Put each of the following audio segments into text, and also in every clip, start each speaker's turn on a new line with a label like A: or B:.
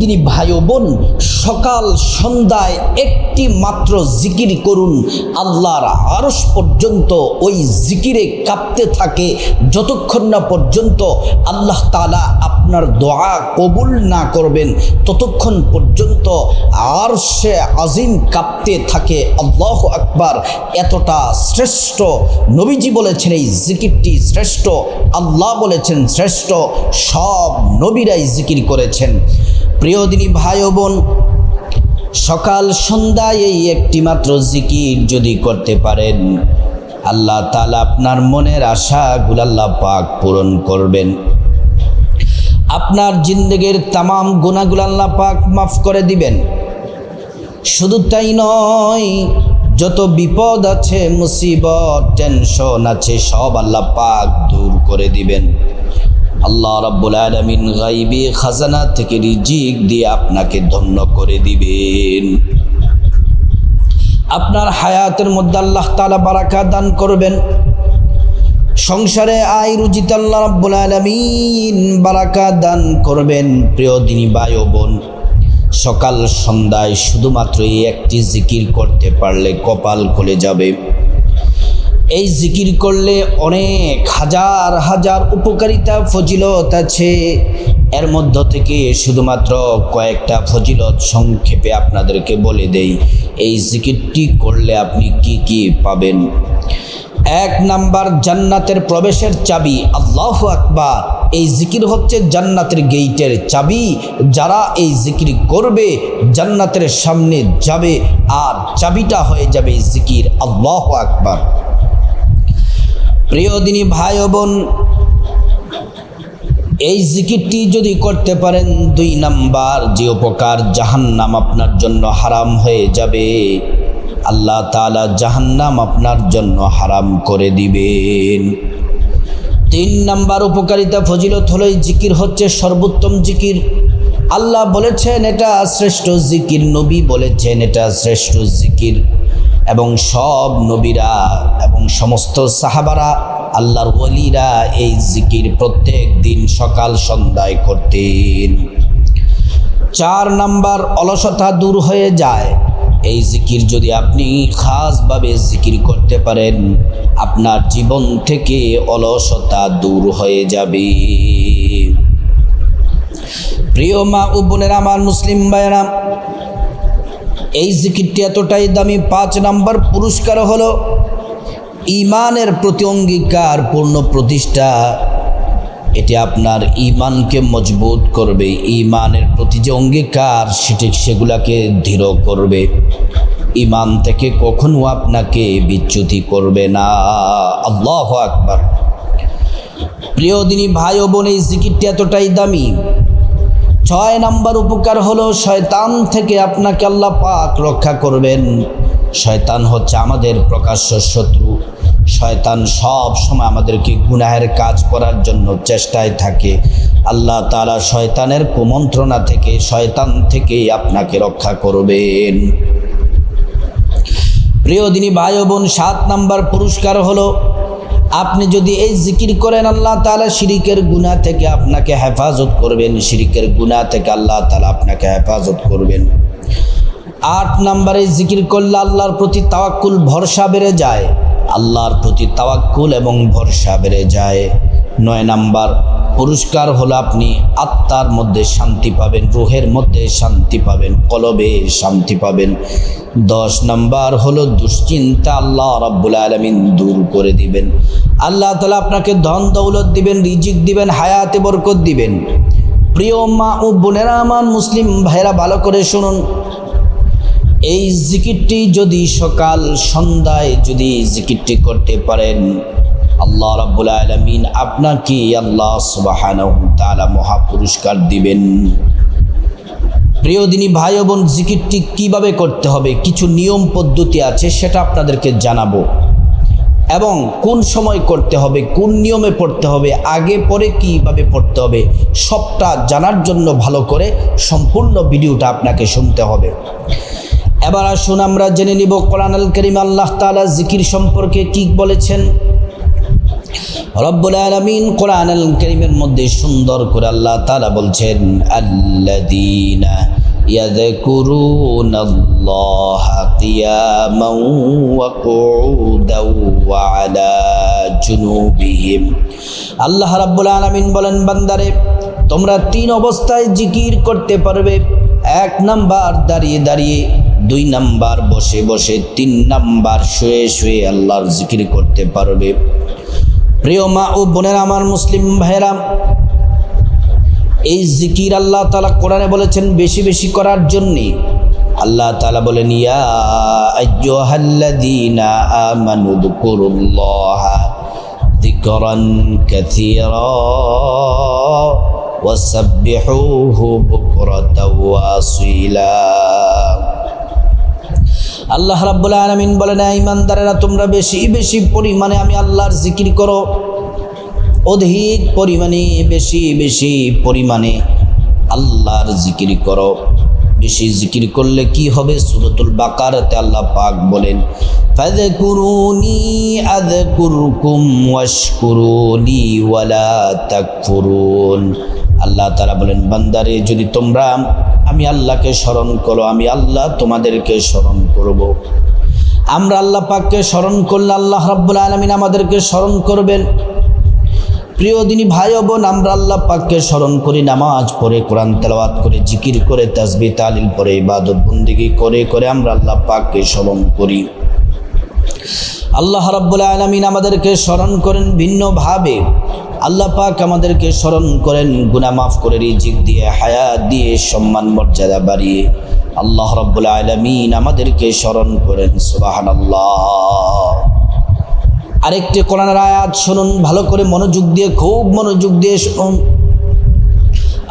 A: দিনী ভাই বোন, সকাল সন্ধ্যায় একটি মাত্র জিকির করুন, আল্লাহর আরস পর্যন্ত ওই জিকিরে কাঁপতে থাকে। যতক্ষণ না পর্যন্ত আল্লাহ তালা আপনার দোয়া কবুল না করবেন, ততক্ষণ পর্যন্ত আর সে আজিম কাঁপতে থাকে। আল্লাহ আকবার। এতটা শ্রেষ্ঠ নবীজি বলেছেন, এই জিকিরটি শ্রেষ্ঠ, আল্লাহ বলেছেন শ্রেষ্ঠ, সব নবীরাই জিকির করেছেন। প্রিয় দিনী ভাই বোন, সকাল সন্ধ্যায় এই একটি মাত্র জিকির যদি করতে পারেন, আল্লাহ তালা আপনার মনের আশাগুলো আল্লাহ পাক পূরণ করবেন। আপনার জিন্দগির তামাম গুণাগুলো আল্লাহ পাক মাফ করে দিবেন। শুধু তাই নয়, যত বিপদ আছে, মুসিবত, টেনশন আছে, সব আল্লাহ পাক দূর করে দিবেন। আল্লাহ রাব্বুল আলামিন গাইবি খাজানা থেকে রিজিক দিয়ে আপনাকে ধন্য করে দিবেন। আপনার হায়াতের মধ্যে আল্লাহ তাআলা বারাকা দান করবেন। সংসারে আয় রুজিত আল্লাহ রাব্বুল আলামিন বারাকা দান করবেন। প্রিয় দিনী ভাই বোন, সকাল সন্ধ্যায় শুধুমাত্র এই একটি জিকির করতে পারলে কপাল খুলে যাবে। এই জিকির করলে অনেক হাজার হাজার উপকারিতা, ফজিলত আছে। এর মধ্য থেকে শুধুমাত্র কয়েকটা ফজিলত সংক্ষেপে আপনাদেরকে বলে দেই। এই জিকিরটি করলে আপনি কি কি পাবেন? এক নাম্বার, জান্নাতের প্রবেশের চাবি। আল্লাহ আকবার। এই জিকির হচ্ছে জান্নাতের গেইটের চাবি। যারা এই জিকির করবে, জান্নাতের সামনে যাবে, আর চাবিটা হয়ে যাবে জিকির। আল্লাহ আকবার। প্রিয় দিনী ভাই বোন, এই জিকিরটি যদি করতে পারেন, দুই নাম্বার যে উপকার জাহান্নাম আপনার জন্য হারাম হয়ে যাবে। আল্লাহ তালা জাহান্নাম আপনার জন্য হারাম করে দিবেন। তিন নাম্বার উপকারিতা, ফজিলত হলো জিকির হচ্ছে সর্বোত্তম জিকির। আল্লাহ বলেছেন, এটা শ্রেষ্ঠ জিকির, নবী বলেছেন, এটা শ্রেষ্ঠ জিকির। এবং সব নবীরা এবং সমস্ত সাহাবারা আল্লাহর ওলিরা এই জিকির প্রত্যেক দিন সকাল সন্ধ্যায় করতেন। চার নাম্বার অলসতা দূর হয়ে যায়। এই জিকির যদি আপনি খাসভাবে জিকির করতে পারেন, আপনার জীবন থেকে অলসতা দূর হয়ে যাবে। প্রিয় মা ও বোনেরা, আমার মুসলিম ভাইয়েরা এই জিকিরটি এতটাই দামি, পাঁচ নাম্বার পুরস্কার হলো ইমানের প্রতি অঙ্গীকার, পূর্ণ প্রতিষ্ঠা। এটি আপনার ইমানকে মজবুত করবে, ইমানের প্রতি যে অঙ্গীকার, সেটি সেগুলাকে দৃঢ় করবে। ইমান থেকে কখনো আপনাকে বিচ্যুতি করবে না। আল্লাহ আকবার। প্রিয় দিনী ভাই ও বোন, এই জিকিরটি এতটাই দামি ছয় নাম্বার উপকার হলো শয়তান থেকে আপনাকে আল্লাহ পাক রক্ষা করবেন। শয়তান হচ্ছে আমাদের প্রকাশ্য শত্রু। শয়তান সব সময় আমাদেরকে গুনাহের কাজ করার জন্য চেষ্টায় থাকে। আল্লাহ তালা শয়তানের কুমন্ত্রণা থেকে, শয়তান থেকেই আপনাকে রক্ষা করবেন। প্রিয় দিনী ভাই বোন, সাত নাম্বার পুরস্কার হলো আপনি যদি এই জিকির করেন আল্লাহ তালা শিরিকের গুণা থেকে আপনাকে হেফাজত করবেন। শিরিকের গুণা থেকে আল্লাহ তালা আপনাকে হেফাজত করবেন। আট নম্বরে জিকির করলে আল্লাহর প্রতি তাওয়াক্কুল ভরসা বেড়ে যায়। আল্লাহর প্রতি তাওয়াক্কুল এবং ভরসা বেড়ে যায়। নয় নাম্বার পুরস্কার হলো আপনি আত্মার মধ্যে শান্তি পাবেন, রুহের মধ্যে শান্তি পাবেন, কলবে শান্তি পাবেন। দশ নাম্বার হলো দুশ্চিন্তা আল্লাহ রাব্বুল আলমিন দূর করে দিবেন। আল্লাহ তালা আপনাকে ধন দৌলত দিবেন, রিজিক দিবেন, হায়াতে বরকত দিবেন। প্রিয় মা ও বোনেরা আমার মুসলিম ভাইরা ভালো করে শুনুন। এই জিকিরটি যদি সকাল সন্ধ্যায় যদি জিকিরটি করতে পারেন আল্লাহ রাব্বুল আলমিন আপনাকে আল্লাহ সুবাহানহু তাআলা মহা পুরস্কার দিবেন। প্রিয় দিনী ভাই বোন, জিকিরটি কীভাবে করতে হবে? কিছু নিয়ম পদ্ধতি আছে, সেটা আপনাদেরকে জানাব। এবং কোন সময় করতে হবে, কোন নিয়মে পড়তে হবে, আগে পরে কীভাবে পড়তে হবে, সবটা জানার জন্য ভালো করে সম্পূর্ণ ভিডিওটা আপনাকে শুনতে হবে। এবার আসুন আমরা জেনে নিব কোরআন আল করিম আল্লাহ তালা জিকির সম্পর্কে কি বলেছেন। রব্বুল আলামিন কোরআন আল করিমের মধ্যে সুন্দর করে আল্লাহ তাআলা বলছেন আল্লাযীনা يذكرون الله قياما وقعودا وعلى جنوبهم আল্লাহ রাব্বুল আলামিন বলেন বান্দারে তোমরা তিন অবস্থায় জিকির করতে পারবে এক নাম্বার দাঁড়িয়ে দাঁড়িয়ে দুই নাম্বার বসে বসে তিন নাম্বার শুয়ে শুয়ে আল্লাহর জিকির করতে পারবে প্রিয় মা ও বোনের, আমার মুসলিম ভাইরা এই জিকির আল্লাহ তালা কোরআনে বলেছেন বেশি বেশি করার জন্যে। আল্লাহ তালা বলেন, ইয়া আল্লাহ রাব্বুল আলামিন বলেন "এই ইমানদারেরা তোমরা বেশি বেশি পরিমাণে আমি আল্লাহর জিকির করো। অধিক পরিমাণে, বেশি বেশি পরিমাণে আল্লাহর জিকির করো। বেশি জিকির করলে কি হবে? সুরতুল বাকারাতে আল্লাহ পাক বলেন, ফাযকুরুনি আযকুরকুম ওয়াশকুরুনি ওয়ালা তাকফুরুন। আল্লাহ তাআলা বলেন, বান্দারে, যদি তোমরা আমি আল্লাহকে স্মরণ করো, আমি আল্লাহ তোমাদেরকে স্মরণ করব। আমরা আল্লাহ পাককে স্মরণ করলে আল্লাহ রাব্বুল আলামিন আমাদেরকে স্মরণ করবেন। প্রিয় দিনী ভাই বোন, আমরা আল্লাহ পাককে স্মরণ করি, নামাজ পড়ে, কোরআন তেলাওয়াত করে, জিকির করে তাসবি তালিল পরে ইবাদত, বন্দিগি করে করে আমরা আল্লাহ পাককে স্মরণ করি। আল্লাহ রাব্বুল আলামিন আমাদেরকে স্মরণ করেন ভিন্নভাবে আল্লাহ পাক আমাদেরকে স্মরণ করেন গুনাহ মাফ করে রিজিক দিয়ে হায়াত দিয়ে সম্মান মর্যাদা বাড়িয়ে আল্লাহ রাব্বুল আলামিন আমাদেরকে স্মরণ করেন সুবহানাল্লাহ আরেকটি কোরআনের আয়াত শুনুন ভালো করে মনোযোগ দিয়ে খুব মনোযোগ দিয়ে শুনুন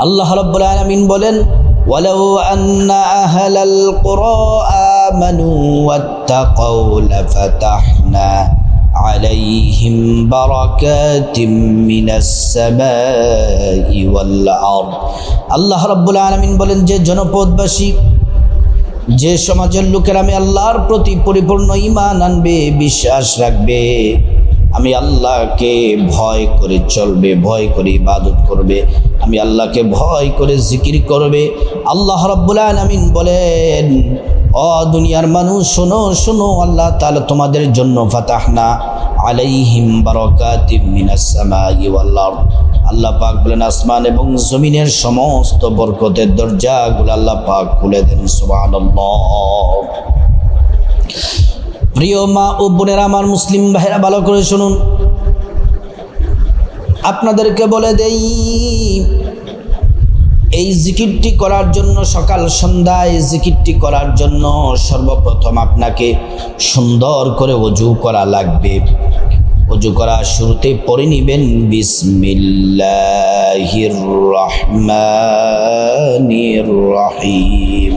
A: আল্লাহ রাব্বুল আলামিন বলেন ولو أن أهل القرى آمنوا واتقوا لفتحنا عليهم بركات من السماء والأرض আল্লাহ রাব্বুল আলামিন বলেন যে জনপদবাসী যে সমাজের লোকেরা আমি আল্লাহর প্রতি পরিপূর্ণ ইমান আনবে বিশ্বাস রাখবে আমি আল্লাহকে ভয় করে চলবে ভয় করে ইবাদত করবে আমি আল্লাহকে ভয় করে জিকির করবে আল্লাহ রাব্বুল আলামিন বলেন ও দুনিয়ার মানুষ, শোনো শোনো, আল্লাহ তাআলা তোমাদের জন্য ফাতাহনা আলাইহিম আল্লাহ পাক বলেন, আসমান এবং জমিনের সমস্ত বরকতের দরজাগুলো আল্লাহ পাক খুলে দেন, সুবহানাল্লাহ। প্রিয় মা ও বোনেরা, আমার মুসলিম ভাইরা ভালো করে শুনুন। আপনাদেরকে বলে দেই এই জিকিরটি করার জন্য সকাল সন্ধ্যায় জিকিরটি করার জন্য সর্বপ্রথম আপনাকে সুন্দর করে অজু করা লাগবে। অজু করা শুরুতে পড়ে নিবেন, বিসমিল্লাহির রহমানির রহিম।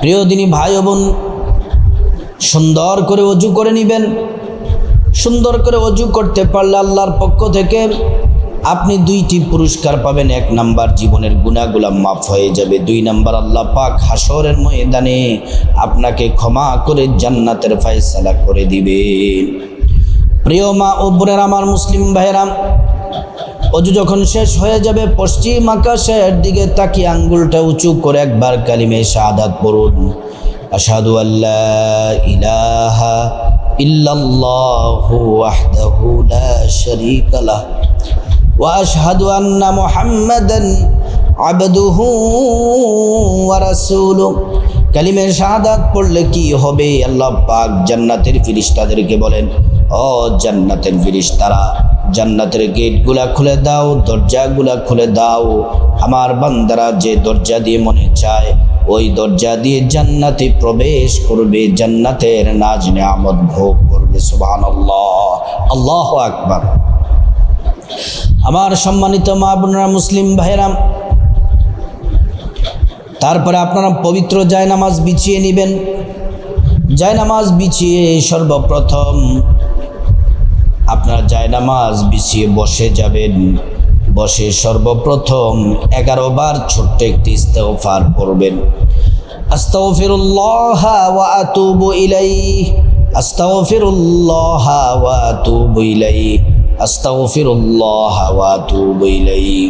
A: প্রিয় দিনী ভাই বোন, সুন্দর করে অজু করে নিবেন। সুন্দর করে অজু করতে পারলে আল্লাহর পক্ষ থেকে আপনি দুইটি পুরস্কার পাবেন, এক নাম্বার জীবনের গুণাগুলা মাফ হয়ে যাবে, দুই নাম্বার আল্লাহ পাক হাসরের ময়দানে আপনাকে ক্ষমা করে জান্নাতের ফয়সালা করে দিবে। প্রিয় মা ও বোনের, আমার মুসলিম ভাইয়েরাম অজু যখন শেষ হয়ে যাবে, পশ্চিম আকাশের দিকে তাকিয়ে আঙ্গুলটা উঁচু করে একবার কালিমে শাহাদাত পড়ুন। আসাদু আল্লাহ ইলাহা ইল্লাল্লাহু ওয়াহদাহু লা শারীকা লাহ। واشهد ان محمدا عبده ورسوله কালিমে শাহাদাত পড়লে কি হবে আল্লাহ পাক জান্নাতের ফিরিস্তাদেরকে বলেন ও জান্নাতের ফিরিস্তারা জান্নাতের গেটগুলা খুলে দাও দরজাগুলা খুলে দাও আমার বান্দারা যে দরজা দিয়ে মনে চায় ওই দরজা দিয়ে জান্নাতে প্রবেশ করবে জান্নাতের নাজ নেয়ামত ভোগ করবে সুবহানাল্লাহ আল্লাহু আকবার আমার সম্মানিত মা বোনেরা, মুসলিম ভাইরাম তারপরে আপনারা পবিত্র জায়নামাজ বিছিয়ে নেবেন। জায়নামাজ বিছিয়ে সর্বপ্রথম আপনারা জায়নামাজ বিছিয়ে বসে যাবেন। বসে সর্বপ্রথম এগারো বার ছোট্ট একটি ইস্তেগফার পড়বেন। আস্তাগফিরুল্লাহ ওয়া আতুবু ইলাইহি। আস্তাগফিরুল্লাহ ওয়া আতুবু ইলাইহি।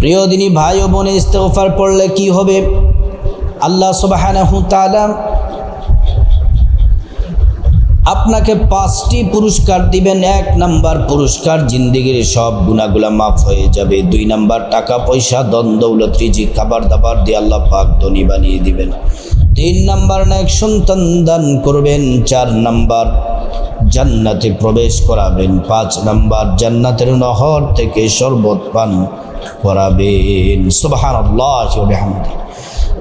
A: প্রিয় দিনী ভাই ও বোন ইস্তেগফার পড়লে কি হবে? আল্লাহ সুবহানাহু তাআলা আপনাকে পাঁচটি পুরস্কার দিবেন। এক নাম্বার পুরস্কার জিন্দিগির সব গুণাগুলা মাফ হয়ে যাবে। দুই নাম্বার টাকা পয়সা দন দৌলত খাবার দাবার দিয়ে আল্লাহ পাক ধনী বানিয়ে দিবেন। তিন নাম্বার এক সন্তান দান করবেন, চার নাম্বার জান্নাতে প্রবেশ করাবেন, পাঁচ নাম্বার জান্নাতের নহর থেকে শরবত পান করাবেন। বিহামদিহি।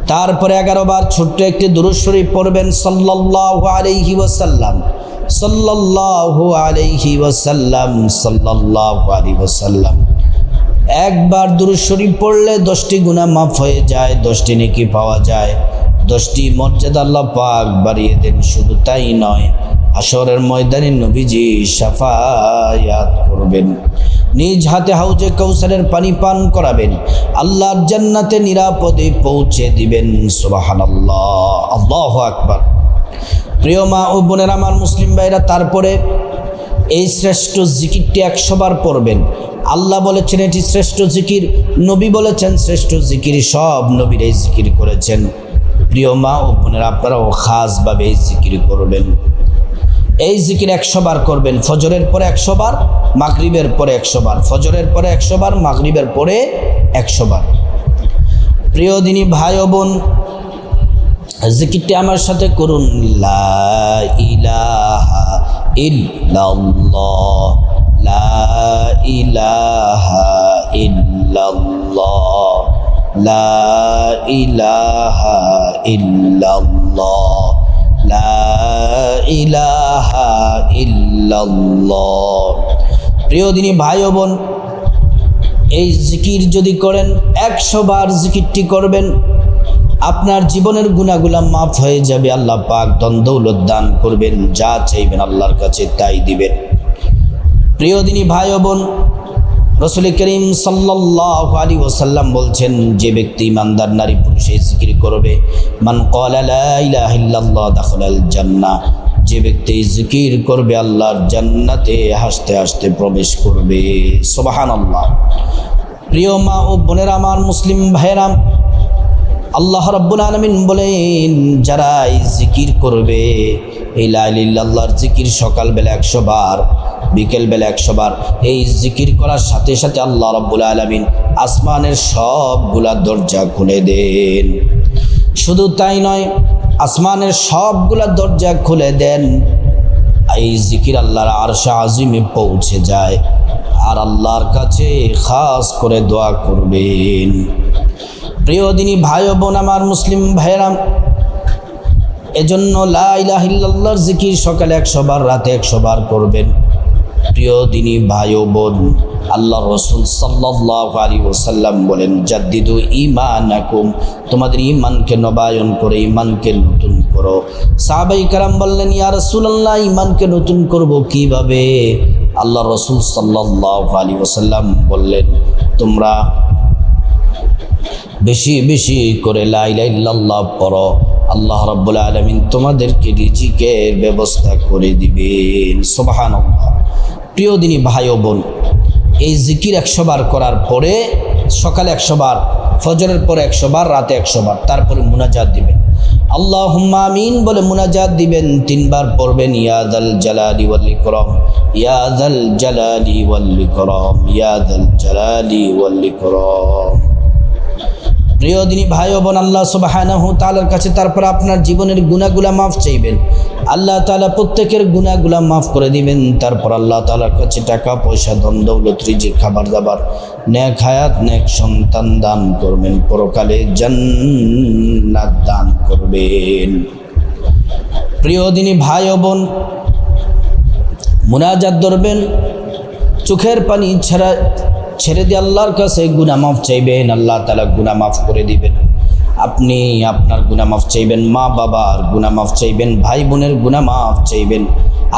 A: তারপরে এগারো বার ছোট্ট একটি দুরুশ্বরী পড়বেন, সাল্লাল্লাহু আলাইহি ওয়াসাল্লাম। সাল্লাল্লাহু আলাইহি ওয়াসাল্লাম, সাল্লাল্লাহু আলাইহি ওয়াসাল্লাম। একবার দুরুশ্বরী পড়লে দশটি গুণা মাফ হয়ে যায়, দশটি নেকি পাওয়া যায়। দশটি মর্যাদা আল্লাহ পাক বাড়িয়ে দেন, শুধু তাই নয় আসরের ময়দানে নবীজি সাফায়াত করবেন। নিজ হাতে হাউজে কৌশলের পানি পান করাবেন, আল্লাহর জান্নাতে নিরাপদে পৌঁছে দিবেন সুবাহান আল্লাহ আল্লাহ আকবার। প্রিয় মা ও বোনের, আমার মুসলিম ভাইরা, তারপরে এই শ্রেষ্ঠ জিকিরটি একশোবার পড়বেন। আল্লাহ বলেছেন, এটি শ্রেষ্ঠ জিকির, নবী বলেছেন, শ্রেষ্ঠ জিকির, সব নবীর এই জিকির করেছেন। প্রিয় মা ও বোনের, আপনারাও খাসভাবে এই জিকির করবেন এই জিকির একশো বার করবেন। ফজরের পরে একশো বার, মাগরিবের পরে একশো বার। ফজরের পরে একশো বার, মাগরিবের পরে একশো বার। প্রিয় দিনী ভাই ও বোন, জিকিরটি আমার সাথে করুন। লা ইলাহা ইল্লাল্লাহ। লা ইলাহা ইল্লাল্লাহ। লা ইলাহা ইল্লাল্লাহ। লা ইলাহা ইল্লাল্লাহ। প্রিয় দিনী ভাই বোন, এই জিকির যদি করেন, একশো বার জিকিরটি করবেন, আপনার জীবনের গুণাগুলা মাফ হয়ে যাবে। আল্লাহ পাক দ্বন্দ্বৌলত দান করবেন, যা চাইবেন আল্লাহর কাছে তাই দিবেন। প্রিয় দিনী ভাই বোন রসুল করিম সাল্লাহ আলী ওসাল্লাম বলছেন, যে ব্যক্তি ইমানদার নারী পুরুষে জিকির করবে, মান দাখলাল জান্না যে ব্যক্তি জিকির করবে, আল্লাহর জান্নাতে হাসতে হাসতে প্রবেশ করবে। সোবাহান আল্লাহ প্রিয় মা ও বোনেরা, আমার মুসলিম ভাইরাম আল্লাহ রব্বুল আলমিন বলেন, যারা এই জিকির করবে, এই লাইলিল্লাহর জিকির সকালবেলা একশো বার, বিকেলবেলা একশো বার, এই জিকির করার সাথে সাথে আল্লাহ রব্বুল আলমিন আসমানের সবগুলা দরজা খুলে দেন। শুধু তাই নয়, আসমানের সবগুলা দরজা খুলে দেন, এই জিকির আল্লাহর আরশা আজিমে পৌঁছে যায়, আর আল্লাহর কাছে খাস করে দোয়া করবেন। প্রিয় দিনী ভাই বোন আমার মুসলিম ভাইরাম এজন্য লাইলাহিল্লাহর জিকির সকালে একশো বার, রাতে একশো বার করবেন। প্রিয় দিনী ভাই বোন আল্লাহ রসুল সাল্লাহ আলী ওসাল্লাম বলেন, জাদ্দিদু ইমানাকুম তোমাদের ইমানকে নবায়ন করে ইমানকে নতুন করো। সাহাবাই কারাম বললেন, ইয়া রসুল্লাহ ইমানকে নতুন করব কীভাবে? আল্লাহ রসুল সাল্লাহ আলী ওসাল্লাম বললেন, তোমরা বেশি বেশি করে লাইলাইল্লাহ পড়ো। আল্লাহ রব্বুল আলমিন তোমাদেরকে রিজিকের ব্যবস্থা করে দিবেন। সোবাহান প্রিয় দিনী ভাই ও বোন, এই জিকির একশো বার করার পরে সকালে একশো বার, ফজরের পরে একশো বার, রাতে একশো বার, তারপরে মুনাজাত দিবেন। আল্লাহ আমিন বলে মুনাজাত দিবেন, তিনবার পড়বেন ইয়াদ আল জালালি ওয়াল্লি করম ইয়াদ আল জালালি ওয়াল্লি করম ইয়াদ আল জালালি ওয়াল্লি করম প্রিয় দিনী ভাই ও বোন, আল্লাহ সুবাহানাহু তালার কাছে তারপর আপনার জীবনের গুণাগুলা মাফ চাইবেন। আল্লাহ তালা প্রত্যেকের গুণাগুলা মাফ করে দিবেন। তারপর আল্লাহ তালার কাছে টাকা, পয়সা, ধন, দৌলত রিজি খাবার দাবার ন্যাক হায়াত ন্যাক সন্তান দান করবেন। পরকালে জান্নাত দান করবেন। প্রিয় দিনী ভাই ও বোন, মুনাজাত ধরবেন। চোখের পানি ছাড়া ছেড়ে দিয়ে আল্লাহর কাছে গুনা মাফ চাইবেন, আল্লাহ তালা গুনা মাফ করে দিবেন। আপনি আপনার গুনা মাফ চাইবেন, মা বাবার গুনা মাফ চাইবেন, ভাই বোনের গুনা মাফ চাইবেন,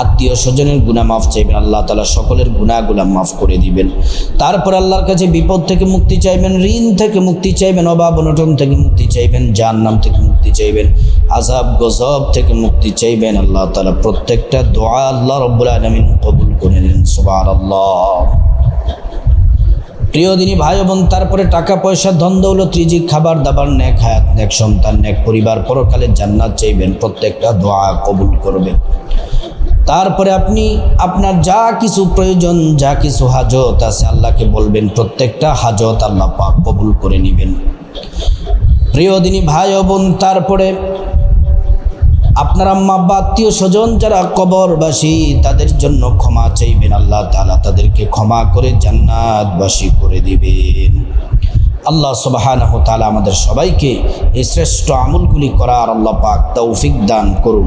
A: আত্মীয় স্বজনের গুণা মাফ চাইবেন, আল্লাহ তালা সকলের গুণাগুলা মাফ করে দিবেন। তারপর আল্লাহর কাছে বিপদ থেকে মুক্তি চাইবেন, ঋণ থেকে মুক্তি চাইবেন, অভাব অনটন থেকে মুক্তি চাইবেন, জাহান্নাম থেকে মুক্তি চাইবেন আজাব গজব থেকে মুক্তি চাইবেন, আল্লাহ তালা প্রত্যেকটা দোয়া আল্লাহ রব্বুল আলমিন কবুল করে নিন সুবাহ আল্লাহ প্রিয় দিনী ভাই বোন তারপরে টাকা, পয়সা ধন দৌলত রিজিক, খাবার, দাবার, ন্যাক হায়াত, ন্যাক সন্তান, ন্যাক পরিবার পরকালে জান্নাত চাইবেন, প্রত্যেকটা দোয়া কবুল করবেন। তারপরে আপনি, আপনার যা কিছু প্রয়োজন, যা কিছু হাজত আছে আল্লাহকে বলবেন, প্রত্যেকটা হাজত আল্লাহ পাক কবুল করে নেবেন। প্রিয় দিনী ভাই বোন তারপরে আপনার আম্মা বা আত্মীয় স্বজন যারা কবরবাসী, তাদের জন্য ক্ষমা চাইবেন। আল্লাহ তালা তাদেরকে ক্ষমা করে জান্নাতবাসী করে দিবেন। আল্লাহ সুবাহান তালা আমাদের সবাইকে এই শ্রেষ্ঠ আমলগুলি করার আল্লাহ পাক তৌফিক দান করুন।